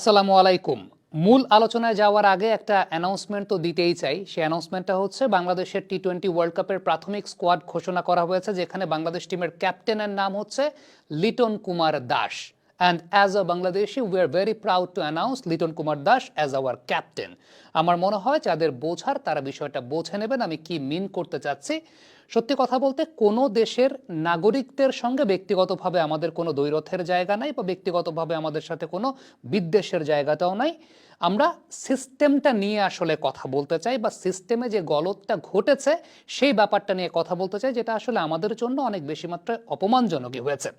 আসসালামু আলাইকুম। মূল আলোচনায় যাওয়ার আগে একটা অ্যানাউন্সমেন্ট তো দিতেই চাই। সেই অ্যানাউন্সমেন্টটা হচ্ছে বাংলাদেশের টি টোয়েন্টি ওয়ার্ল্ড কাপের প্রাথমিক স্কোয়াড ঘোষণা করা হয়েছে, যেখানে বাংলাদেশ টিমের ক্যাপ্টেনের নাম হচ্ছে Liton Kumar Das. And as a Bangladeshi we are very proud to announce Liton Kumar Das as our captain আমার মনে হয় যাদের বোঝার, তারা বিষয়টা বোঝে নেবেন। আমি কি মিন করতে চাচ্ছি? সত্যি কথা বলতে, কোনো দেশের নাগরিকদের সঙ্গে ব্যক্তিগতভাবে আমাদের কোনো দৈরথের জায়গা নাই বা ব্যক্তিগতভাবে আমাদের সাথে কোনো বিদ্বেষের জায়গাটাও নাই। আমরা সিস্টেমটা নিয়ে আসলে কথা বলতে চাই বা সিস্টেমে যে গলতটা ঘটেছে, সেই ব্যাপারটা নিয়ে কথা বলতে চাই, যেটা আসলে আমাদের জন্য অনেক বেশি মাত্রায় অপমানজনকই হয়েছে।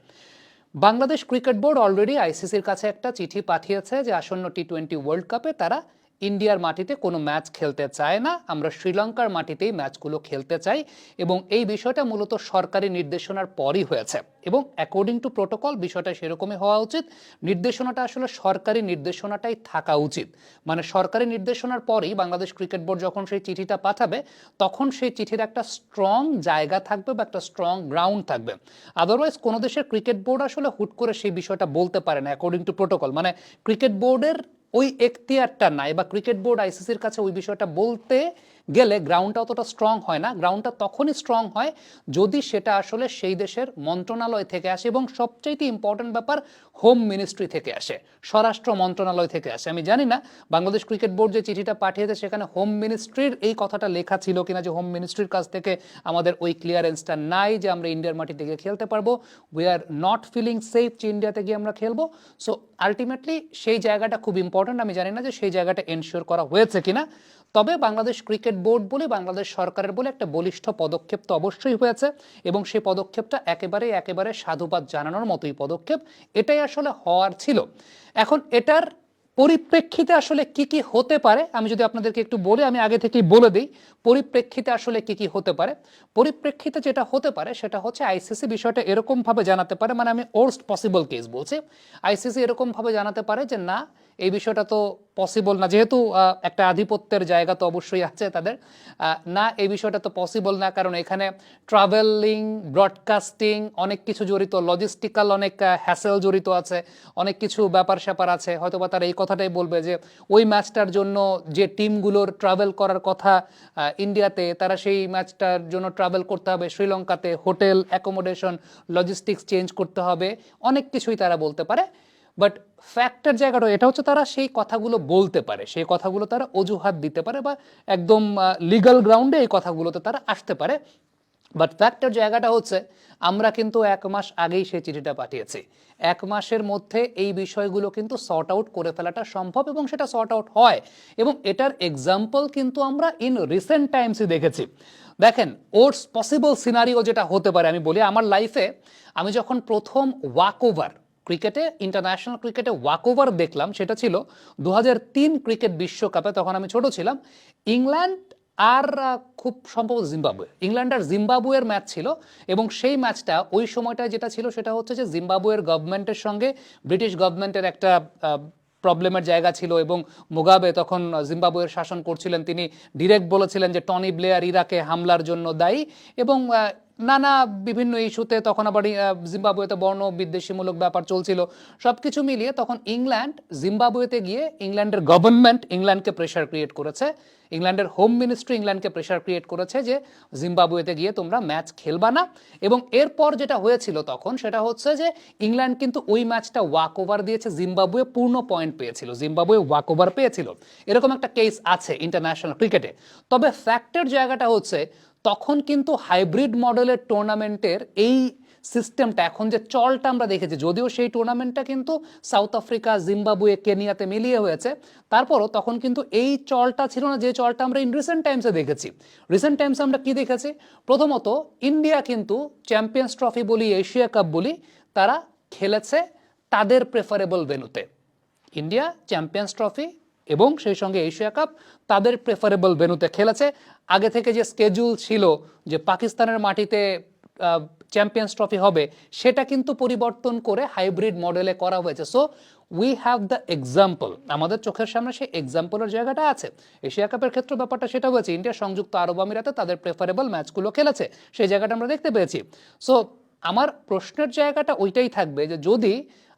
বাংলাদেশ ক্রিকেট বোর্ড অলরেডি আইসিসির কাছে একটা চিঠি পাঠিয়েছে যে আসন্ন টি টোয়েন্টি ওয়ার্ল্ড কাপে তারা ইন্ডিয়ার মাটিতে কোনো ম্যাচ খেলতে চায় না। আমরা শ্রীলঙ্কার মাটিতেই ম্যাচগুলো খেলতে চাই এবং এই বিষয়টা মূলত সরকারি নির্দেশনার পরই হয়েছে এবং অ্যাকর্ডিং টু প্রোটোকল বিষয়টা সেরকমই হওয়া উচিত। নির্দেশনাটা আসলে সরকারি নির্দেশনাটাই থাকা উচিত। মানে সরকারি নির্দেশনার পরেই বাংলাদেশ ক্রিকেট বোর্ড যখন সেই চিঠিটা পাঠাবে, তখন সেই চিঠির একটা স্ট্রং জায়গা থাকবে বা একটা স্ট্রং গ্রাউন্ড থাকবে। আদারওয়াইজ কোনো দেশের ক্রিকেট বোর্ড আসলে হুট করে সেই বিষয়টা বলতে পারে না অ্যাকর্ডিং টু প্রোটোকল মানে ক্রিকেট বোর্ডের ওই এখতিয়ারটা নাই বা ক্রিকেট বোর্ড আইসিসির কাছে ওই বিষয়টা বলতে গেলে গ্রাউন্ডটা অতটা স্ট্রং হয় না। গ্রাউন্ডটা তখনই স্ট্রং হয় যদি সেটা আসলে সেই দেশের মন্ত্রণালয় থেকে আসে এবং সবচাইতে ইম্পর্টেন্ট ব্যাপার হোম মিনিস্ট্রি থেকে আসে, স্বরাষ্ট্র মন্ত্রণালয় থেকে আসে। আমি জানি না, বাংলাদেশ ক্রিকেট বোর্ড যে চিঠিটা পাঠিয়েছে সেখানে হোম মিনিস্ট্রির এই কথাটা লেখা ছিল কিনা যে হোম মিনিস্ট্রির কাছ থেকে আমাদের ওই ক্লিয়ারেন্সটা নাই যে আমরা ইন্ডিয়ার মাটিতে গিয়ে খেলতে পারব। We are not feeling safe যে ইন্ডিয়াতে গিয়ে আমরা খেলব। সো আলটিমেটলি সেই জায়গাটা খুব ইম্পর্টেন্ট আমি জানি না যে সেই জায়গাটা এনশিওর করা হয়েছে কিনা। তবে বাংলাদেশ ক্রিকেট বোর্ড বলে বাংলাদেশ সরকারের বলে একটা বলিষ্ঠ পদক্ষেপ তো অবশ্যই হয়েছে এবং সেই পদক্ষেপটা একেবারে একেবারে সাধুবাদ জানানোর মতোই পদক্ষেপ। এটাই আসলে হওয়ার ছিল। এখন এটার পরিপ্রেক্ষিতে আসলে কি কি হতে পারে, আমি যদি আপনাদেরকে একটু বলে, আমি আগে থেকেই বলে দিই, পরিপ্রেক্ষিতে আসলে কি কি হতে পারে। পরিপ্রেক্ষিতে যেটা হতে পারে সেটা হচ্ছে আইসিসি বিষয়টা এরকমভাবে জানাতে পারে মানে আমি ওর্স্ট পসিবল কেস বলছি। আইসিসি এরকমভাবে জানাতে পারে যে না, এই বিষয়টা তো পসিবল না। যেহেতু একটা আধিপত্যের জায়গা তো অবশ্যই আছে তাদের। না, এই বিষয়টা তো পসিবল না, কারণ এখানে ট্রাভেলিং ব্রডকাস্টিং অনেক কিছু জড়িত লজিস্টিক্যাল অনেক হ্যাসেল জড়িত আছে, অনেক কিছু ব্যাপার স্যাপার আছে। হয়তো বা তারা এই কথাটাই বলবে যে, ওই ম্যাচটার জন্য যে টিমগুলোর ট্রাভেল করার কথা ইন্ডিয়াতে তারা সেই ম্যাচটার জন্য ট্রাভেল করতে হবে। শ্রীলঙ্কাতে হোটেল অ্যাকোমোডেশন লজিস্টিক্স চেঞ্জ করতে হবে। অনেক কিছুই তারা বলতে পারে। বাট ফ্যাক্টের জায়গাটা এটা হচ্ছে তারা সেই কথাগুলো বলতে পারে, সেই কথাগুলো তারা অজুহাত দিতে পারে বা একদম লিগাল গ্রাউন্ডে এই কথাগুলোতে তারা আসতে পারে। বাট ফ্যাক্টের জায়গাটা হচ্ছে, আমরা কিন্তু এক মাস আগেই সেই চিঠিটা পাঠিয়েছি। এক মাসের মধ্যে এই বিষয়গুলো কিন্তু সর্ট আউট করে ফেলাটা সম্ভব এবং সেটা সর্ট আউট হয়। এবং এটার এক্সাম্পল কিন্তু আমরা ইন রিসেন্ট টাইমসই দেখেছি। দেখেন ওর পসিবল সিনারিও যেটা হতে পারে, আমি বলি আমার লাইফে আমি যখন প্রথম ওয়াক ওভার ক্রিকেটে ইন্টারন্যাশনাল ক্রিকেটে ওয়াক ওভার দেখলাম, সেটা ছিল দু হাজার তিন ক্রিকেট বিশ্বকাপে, তখন আমি ছোট ছিলাম। ইংল্যান্ড আর খুব সম্ভব জিম্বাবুয়ে। ইংল্যান্ড আর জিম্বাবুয়ের ম্যাচ ছিল এবং সেই ম্যাচটা ওই সময়টা যেটা ছিল, সেটা হচ্ছে যে জিম্বাবুয়ের গভর্নমেন্টের সঙ্গে ব্রিটিশ গভর্নমেন্টের একটা প্রবলেমের জায়গা ছিল এবং মুগাবে তখন জিম্বাবুয়ের শাসন করছিলেন তিনি। ডিরেক্ট বলেছিলেন যে টনি ব্লেয়ার ইরাকে হামলার জন্য দায়ী এবং নানা বিভিন্ন ইস্যুতে তখন আবার জিম্বাবুয়েতে বর্ণ, বিদ্বেষীমূলক ব্যাপার চলছিল। সব কিছু মিলিয়ে তখন ইংল্যান্ড, জিম্বাবুয়েতে গিয়ে ইংল্যান্ডের গভর্নমেন্ট ইংল্যান্ডকে প্রেশার ক্রিয়েট করেছে। ইংল্যান্ডের হোম মিনিস্ট্রি ইংল্যান্ডকে প্রেশার ক্রিয়েট করেছে যে, জিম্বাবুয়েতে গিয়ে তোমরা ম্যাচ খেলবা না। এবং এরপর যেটা হয়েছিল তখন, সেটা হচ্ছে যে, ইংল্যান্ড কিন্তু ওই ম্যাচটা ওয়াক ওভার দিয়েছে। জিম্বাবুয়ে পূর্ণ পয়েন্ট পেয়েছিল। জিম্বাবুয়ে ওয়াক ওভার পেয়েছিল। এরকম একটা কেস আছে ইন্টারন্যাশনাল ক্রিকেটে তবে ফ্যাক্টের জায়গাটা হচ্ছে তখন কিন্তু হাইব্রিড মডেলের টুর্নামেন্টের এই সিস্টেমটা এখন যে চলটা আমরা দেখেছি, যদিও সেই টুর্নামেন্টটা কিন্তু সাউথ আফ্রিকা জিম্বাবুয়ে কেনিয়াতে মিলিয়ে হয়েছে, তারপরও তখন কিন্তু এই চলটা ছিল না, যে চলটা আমরা ইন রিসেন্ট টাইমসে দেখেছি। রিসেন্ট টাইমসে আমরা কি দেখেছি? প্রথমত ইন্ডিয়া কিন্তু চ্যাম্পিয়ন্স ট্রফি বলি এশিয়া কাপ বলি, তারা খেলেছে তাদের প্রেফারেবল ভেনুতে ইন্ডিয়া চ্যাম্পিয়ন্স ট্রফি এবং সেই সঙ্গে এশিয়া কাপ তাদের প্রেফারেবল ভেনুতে খেলেছে। আগে থেকে যে স্কেজুল ছিল যে পাকিস্তানের মাটিতে চ্যাম্পিয়ন্স ট্রফি হবে, সেটা কিন্তু পরিবর্তন করে হাইব্রিড মডেলে করা হয়েছে। So we have the example আমাদের চোখের সামনে সেই এক্সাম্পলের জায়গাটা আছে। এশিয়া কাপের ক্ষেত্রে ব্যাপারটা সেটা হয়েছে। ইন্ডিয়া সংযুক্ত আরব আমিরাতে তাদের প্রেফারেবল ম্যাচগুলো খেলেছে। সেই জায়গাটা আমরা দেখতে পেয়েছি। সো আমার প্রশ্নের জায়গাটা ওইটাই থাকবে যে যদি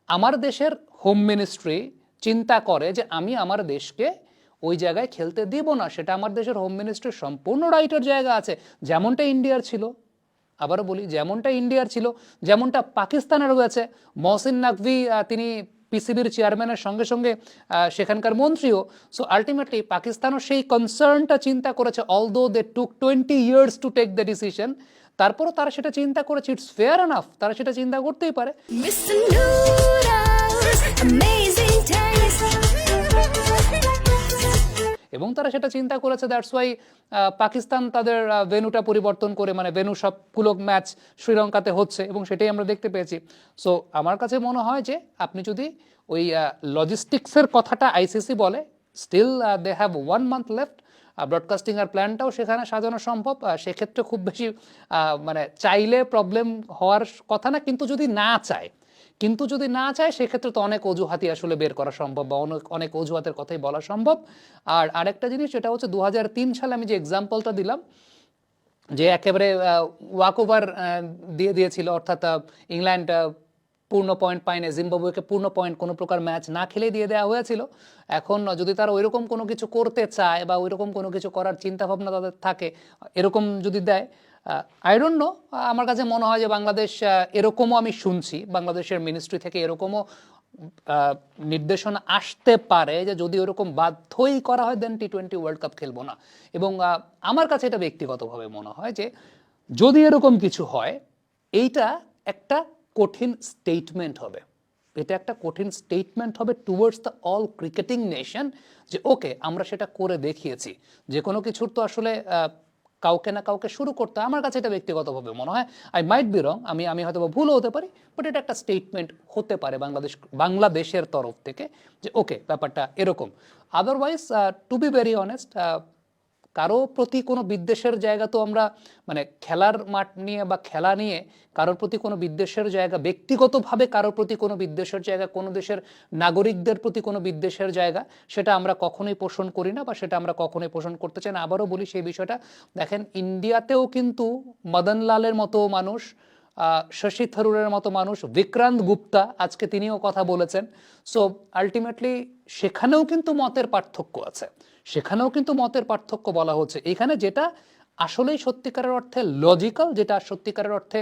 আমার দেশের হোম মিনিস্ট্রি চিন্তা করে যে আমি আমার দেশকে ওই জায়গায় খেলতে দিব না, সেটা আমার দেশের হোম মিনিস্ট্রির সম্পূর্ণ রাইটের জায়গা আছে। যেমনটা ইন্ডিয়ার ছিল, আবারও বলি, যেমনটা ইন্ডিয়ার ছিল, যেমনটা পাকিস্তানের রয়েছে মহসিন নাকভি তিনি পিসিবির চেয়ারম্যানের সঙ্গে সঙ্গে সেখানকার মন্ত্রীও। সো আলটিমেটলি পাকিস্তানও সেই কনসার্নটা চিন্তা করেছে although they took twenty years to take the decision তারপরও তারা সেটা চিন্তা করেছে ইটস ফেয়ার এনাফ তারা সেটা চিন্তা করতেই পারে। এবং তারা সেটা চিন্তা করেছে দ্যাটস ওয়াই পাকিস্তান তাদের ভেনুটা পরিবর্তন করে মানে ভেনু সবগুলো ম্যাচ শ্রীলঙ্কাতে হচ্ছে এবং সেটাই আমরা দেখতে পেয়েছি। সো আমার কাছে মনে হয় যে আপনি যদি ওই লজিস্টিক্সের কথাটা আইসিসি বলে still they have one month left broadcasting আর প্ল্যানটাও সেখানে সাজানো সম্ভব সেক্ষেত্রে খুব বেশি মানে চাইলে প্রবলেম হওয়ার কথা না, কিন্তু যদি না চায় কিন্তু যদি না চায়, সেক্ষেত্রে তো অনেক অজুহাতই আসলে বের করা সম্ভব বা অনেক অনেক অজুহাতের কথাই বলা সম্ভব। আর আরেকটা জিনিস, সেটা হচ্ছে দু হাজার তিন সালে আমি যে এক্সাম্পলটা দিলাম, যে একেবারে ওয়াক ওভার দিয়ে দিয়েছিল, অর্থাৎ ইংল্যান্ড পূর্ণ পয়েন্ট পায়নি, জিম্বাবুয়েকে পূর্ণ পয়েন্ট কোনো প্রকার ম্যাচ না খেলে দিয়ে দেওয়া হয়েছিল। এখন যদি তারা ওইরকম কোনো কিছু করতে চায় বা ওইরকম কোনো কিছু করার চিন্তাভাবনা তাদের থাকে, এরকম যদি দেয় আই ডোন্ট নো আমার কাছে মনে হয় যে বাংলাদেশ এরকমও আমি শুনছি। বাংলাদেশের মিনিস্ট্রি থেকে এরকমও নির্দেশনা আসতে পারে যে যদি ওরকম বাধ্যই করা হয় then T twenty world cup খেলব না। এবং আমার কাছে এটা ব্যক্তিগতভাবে মনে হয় যে যদি এরকম কিছু হয়, এইটা একটা কঠিন স্টেটমেন্ট হবে। এটা একটা কঠিন স্টেটমেন্ট হবে towards the all cricketing nation যে ওকে আমরা সেটা করে দেখিয়েছি। যে কোনো কিছুর তো আসলে কাউকে না কাউকে শুরু করতে। আমার কাছে এটা ব্যক্তিগতভাবে মনে হয় আই মাইট বি রং আমি আমি হয়তো ভুলও হতে পারি বাট এটা একটা স্টেটমেন্ট হতে পারে বাংলাদেশ, বাংলাদেশের তরফ থেকে যে ওকে ব্যাপারটা এরকম otherwise to be very honest কারও প্রতি কোনো বিদ্বেষের জায়গা তো আমরা মানে খেলার মাঠ নিয়ে বা খেলা নিয়ে কারোর প্রতি কোনো বিদ্বেষের জায়গা, ব্যক্তিগতভাবে কারোর প্রতি কোনো বিদ্বেষের জায়গা, কোনো দেশের নাগরিকদের প্রতি কোনো বিদ্বেষের জায়গা, সেটা আমরা কখনোই পোষণ করি না বা সেটা আমরা কখনোই পোষণ করতে চাই না। আবারও বলি সেই বিষয়টা, দেখেন ইন্ডিয়াতেও কিন্তু মদনলালের মতো মানুষ শশী থারুরের মতো মানুষ, বিক্রান্ত গুপ্তা, আজকে তিনিও কথা বলেছেন। সো আলটিমেটলি সেখানেও কিন্তু মতের পার্থক্য আছে। সেখানেও কিন্তু মতের পার্থক্য বলা হচ্ছে। এখানে যেটা আসলেই সত্যিকারের অর্থে লজিক্যাল যেটা সত্যিকারের অর্থে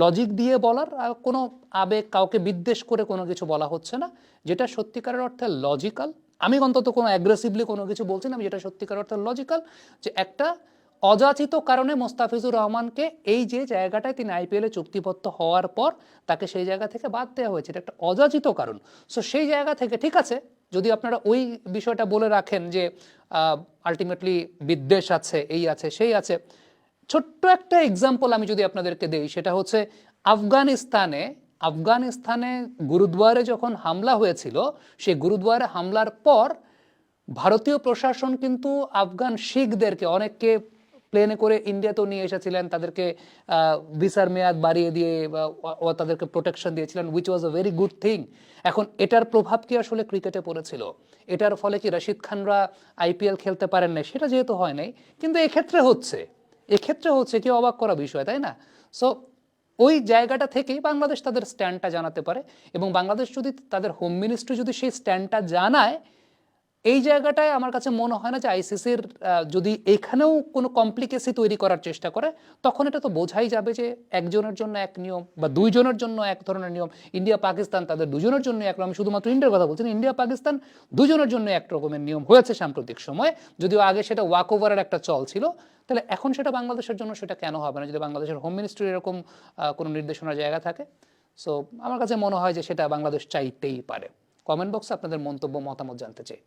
লজিক দিয়ে বলার কোনো আবেগ কাউকে বিদ্বেষ করে কোনো কিছু বলা হচ্ছে না। যেটা সত্যিকারের অর্থে লজিক্যাল আমি অন্তত কোনো অ্যাগ্রেসিভলি কোনো কিছু বলছি না, আমি যেটা সত্যিকার অর্থে লজিক্যাল যে একটা অযাচিত কারণে মোস্তাফিজুর রহমানকে এই যে জায়গাটায় তিনি আইপিএলে চুক্তিবদ্ধ হওয়ার পর তাকে সেই জায়গা থেকে বাদ দেওয়া হয়েছে, এটা একটা অযাচিত কারণ। সো সেই জায়গা থেকে, ঠিক আছে যদি আপনারা ওই বিষয়টা বলে রাখেন যে আলটিমেটলি বিদ্বেষ আছে, এই আছে, সেই আছে, ছোট্ট একটা এক্সাম্পল আমি যদি আপনাদেরকে দেই, সেটা হচ্ছে আফগানিস্তানে আফগানিস্তানে গুরুদ্বারে যখন হামলা হয়েছিল, সেই গুরুদ্বারে হামলার পর ভারতীয় প্রশাসন কিন্তু আফগান শিখদেরকে, অনেককে প্লেনে করে ইন্ডিয়াতেও নিয়ে এসেছিলেন, তাদেরকে ভিসার মেয়াদ বাড়িয়ে দিয়ে ও তাদেরকে প্রোটেকশন দিয়েছিলেন which was a very good thing এখন এটার প্রভাব কি আসলে ক্রিকেটে পড়েছিল? এটার ফলে কি রশিদ খানরা আইপিএল খেলতে পারেন না সেটা যেহেতু হয় নাই, কিন্তু এক্ষেত্রে হচ্ছে। এক্ষেত্রে হচ্ছে কি অবাক করা বিষয়, তাই না? সো ওই জায়গাটা থেকেই বাংলাদেশ তাদের স্ট্যান্ডটা জানাতে পারে এবং বাংলাদেশ যদি তাদের হোম মিনিস্ট্রি যদি সেই স্ট্যান্ডটা জানায় এই জায়গাটায় আমার কাছে মনে হয় না যে আইসিসির যদি এখানেও কোনো কমপ্লিকেসি তৈরি করার চেষ্টা করে, তখন এটা তো বোঝাই যাবে যে একজনের জন্য এক নিয়ম বা দুইজনের জন্য এক ধরনের নিয়ম। ইন্ডিয়া, পাকিস্তান তাদের দুজনের জন্য এক আমি শুধুমাত্র ইন্ডিয়ার কথা বলছি ইন্ডিয়া, পাকিস্তান দুজনের জন্য এক রকমের নিয়ম হয়েছে সাম্প্রতিক সময়ে। যদিও আগে সেটা ওয়াক ওভারের একটা চল ছিল, তাহলে এখন সেটা বাংলাদেশের জন্য সেটা কেন হবে না? যদি বাংলাদেশের হোম মিনিস্ট্রির এরকম কোনো নির্দেশনার জায়গা থাকে। সো আমার কাছে মনে হয় যে সেটা বাংলাদেশ চাইতেই পারে। কমেন্ট বক্সে আপনাদের মন্তব্য, মতামত জানতে চাই।